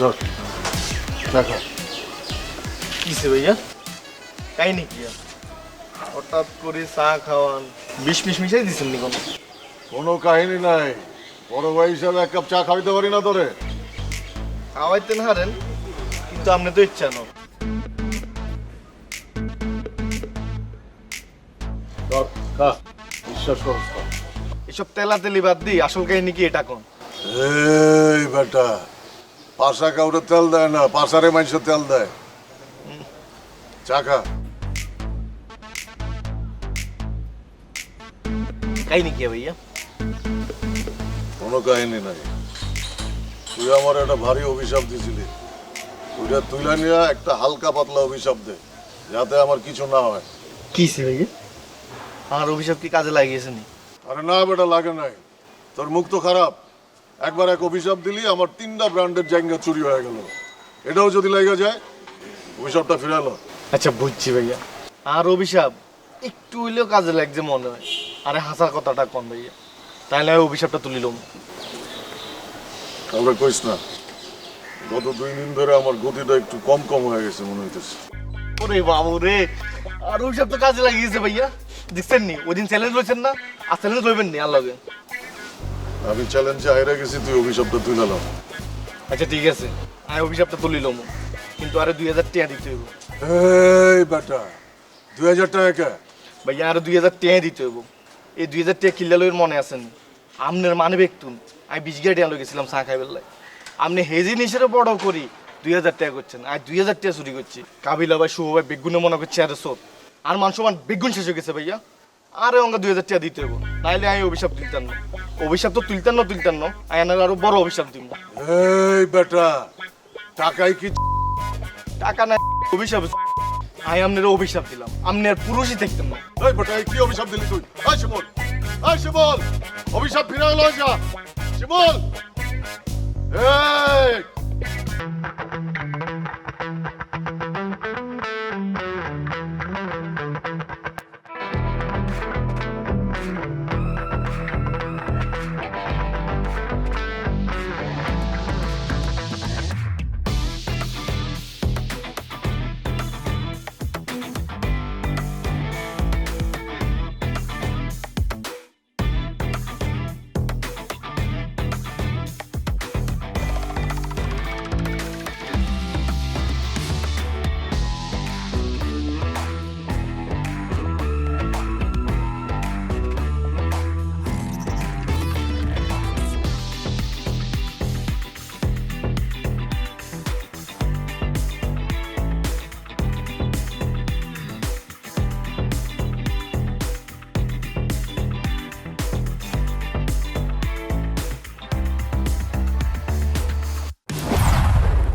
ধর দেখো। কিসে ভাইয়া? কাহিনি কি আর? হঠাৎ করে চা খাওয়ান। বিষ মিশ মিশাই দিচ্ছেন নি কোনো? কোনো কাহিনী নাই। বড় ভাই হিসাবে এক কাপ চা খাইতে পারি না তোরে। খাওয়াইতেন হারেন কিন্তু আপনি তো ইচ্ছা খা বিশ্বাস করস এসব তেলা তেলি বাদ দিই আসল কাহিনী কি এটা কোন? এই বেটা পাশা কাউরে তেল দেয় না পাশারে মানুষ তেল দেয়। চাকা। কাহিনী কি ভাইয়া? কোনো কাহিনী নাই। তুই আমার একটা ভারী অভিশাপ দিছিলি। ওইটা তুইলা নিয়ে একটা হালকা পাতলা অভিশাপ দে যাতে আমার কিছু না হয়। কিসে ভাইয়া? আমার অভিশাপ কি কাজে লাগিয়েছে নি? আরে না বেটা লাগে নাই। তোর মুখ তো খারাপ। একবার এক অভিশাপ দিলি আমার তিনটা ব্র্যান্ডের জায়গা চুরি হয়ে গেল। এটাও যদি লেগে যায় অভিশাপটা ফিরালো আচ্ছা বুঝছি ভাইয়া। আর অভিশাপ একটু হইলেও কাজে লাগছে মনে হয়। আরে হাসার কথাটা কম ভাইয়া? আমি অভিশাপটা তুলিলাম কাউরে কইস না গত দুই দিন ধরে আমার গতিটা একটু কম কম হয়ে গেছে মনে হইতেছে। ওরে বাবু রে আর অভিশাপ তো কাজে লাগিয়েছে ভাইয়া। দেখছেন নি? ওই দিন চ্যালেঞ্জ রয়েছেন না? আর চ্যালেঞ্জ রইবেন নি আর লগে। আমি চ্যালেঞ্জে হাইরে গেছি তুই অভিশাপটা তুলালাম আচ্ছা ঠিক আছে। আমি অভিশাপটা তুলিলাম কিন্তু আরে দুই হাজার টাকা দিতে হইব। এই বেটা দুই হাজার টাকা কে? ভাইয়া আরও দুই হাজার টাকা দিতে হইব। এই দুই হাজার টাকা কিল্লা লইয়ের মনে আছেন আমনের মানে বেকতুন আমি বিশ আলো গেছিলাম চা খাই বেলায় আপনি হেজি নিশের বড় করি দুই হাজার টাকা করছেন। আর দুই হাজার টাকা চুরি করছি। কাবিলা ভাই শুভ ভাই বেগুনে মনে করছে আরে সোত আর মান সমান বেগুন শেষ হয়ে গেছে ভাইয়া। আরে অঙ্কা দুই হাজার টাকা দিতে হইব। নাইলে আমি অভিশাপ তুলতাম না। অভিশাপ তো তুলতাম না তুলতাম না। আমি আনার আরও বড় অভিশাপ দিব এই বেটা টাকাই কি টাকা নাই অভিশাপ আই আমনের অভিশাপ দিলাম। আমনের পুরুষই দেখতাম না। এই বেটা কি অভিশাপ দিলি তুই? আয় শিমল আয় শিমল অভিশাপ ফিরে লয় যা। শিমল